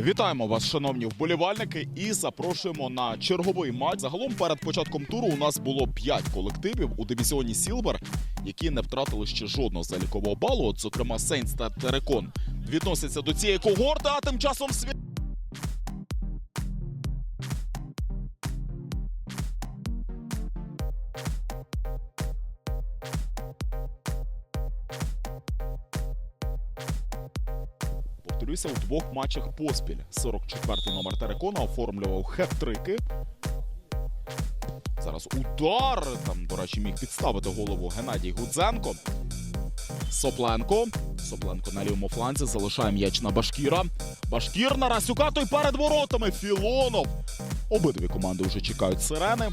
Вітаємо вас, шановні вболівальники, і запрошуємо на черговий матч. Загалом перед початком туру у нас було 5 колективів у дивізіоні Сілвер, які не втратили ще жодного залікового балу. От, зокрема, Сейнс та Терекон відносяться до цієї когорти, а тим часом світ. Повторюся, у двох матчах поспіль. 44-й номер Терекона оформлював хет-трики. Зараз удар. Там, до речі, міг підставити голову Геннадій Гудзенко. Сопленко. Сопленко на лівому фланзі залишає м'яч на Башкіра. Башкір на Расюка, той перед воротами. Філонов. Обидві команди вже чекають сирени.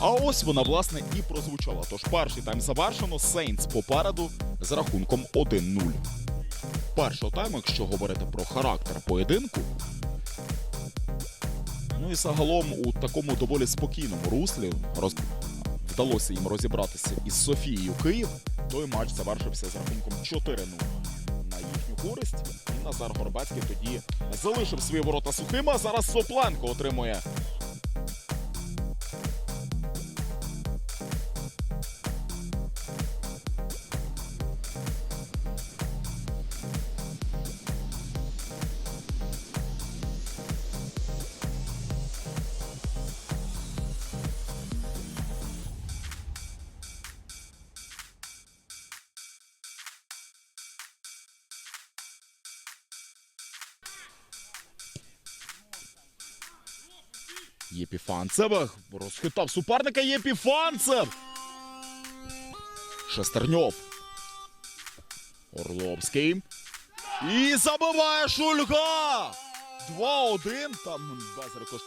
А ось вона, власне, і прозвучала. Тож перший тайм завершено. Сейнс попереду з рахунком 1-0 першого тайму, якщо говорити про характер поєдинку. Ну і загалом у такому доволі спокійному руслі роз... вдалося їм розібратися із Софією Київ. Той матч завершився з рахунком 4-0 на їхню користь. І Назар Горбецький тоді залишив свої ворота сухими. А зараз Сопленко отримує Єпіфанцев. Розхитав суперника Єпіфанцев. Шестерньов. Орловський. І забиває Шульга. 2-1. Там без рикош...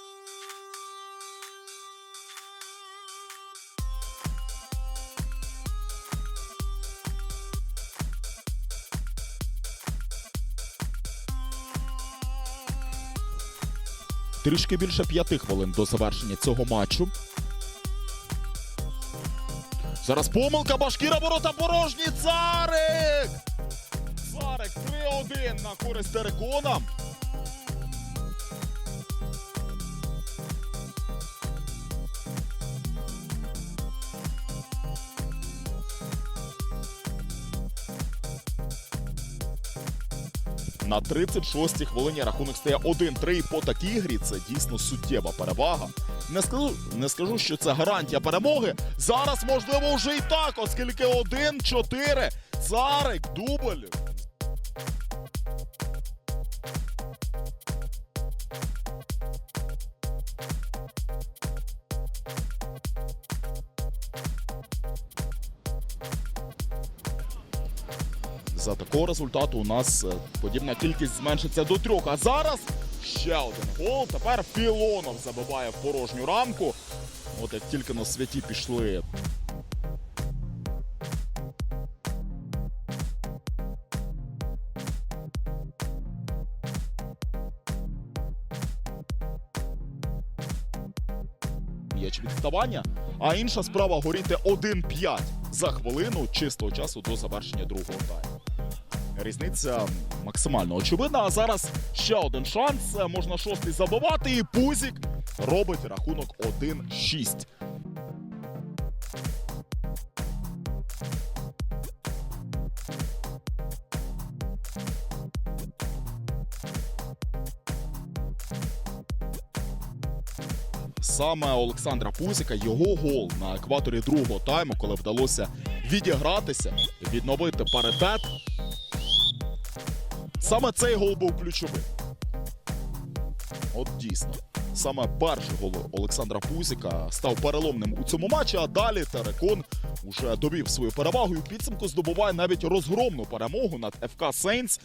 Трішки більше п'яти хвилин до завершення цього матчу. Зараз помилка Башкіра ворота порожні. Царик! Царик 3-1 на користь Терекона. На 36-й хвилині рахунок стає 1-3. По такій грі це дійсно суттєва перевага. Не скажу, не скажу, що це гарантія перемоги. Зараз можливо вже і так, оскільки 1-4. Царик, дубль. За такого результату у нас е, подібна кількість зменшиться до трьох. А зараз ще один гол. Тепер Філонов забиває в порожню рамку. От як тільки на святі пішли. Відставання. А інша справа горіти 1-5 за хвилину чистого часу до завершення другого тайму. Різниця максимально очевидна. А зараз ще один шанс. Можна шостий забивати. І Пузік робить рахунок 1-6. Саме Олександра Пузіка, його гол на екваторі другого тайму, коли вдалося відігратися, відновити паритет. Саме цей гол був ключовим. От дійсно. Саме перший гол Олександра Пузіка став переломним у цьому матчі, а далі Терекон уже довів свою перевагу і у підсумку здобуває навіть розгромну перемогу над ФК Сейнс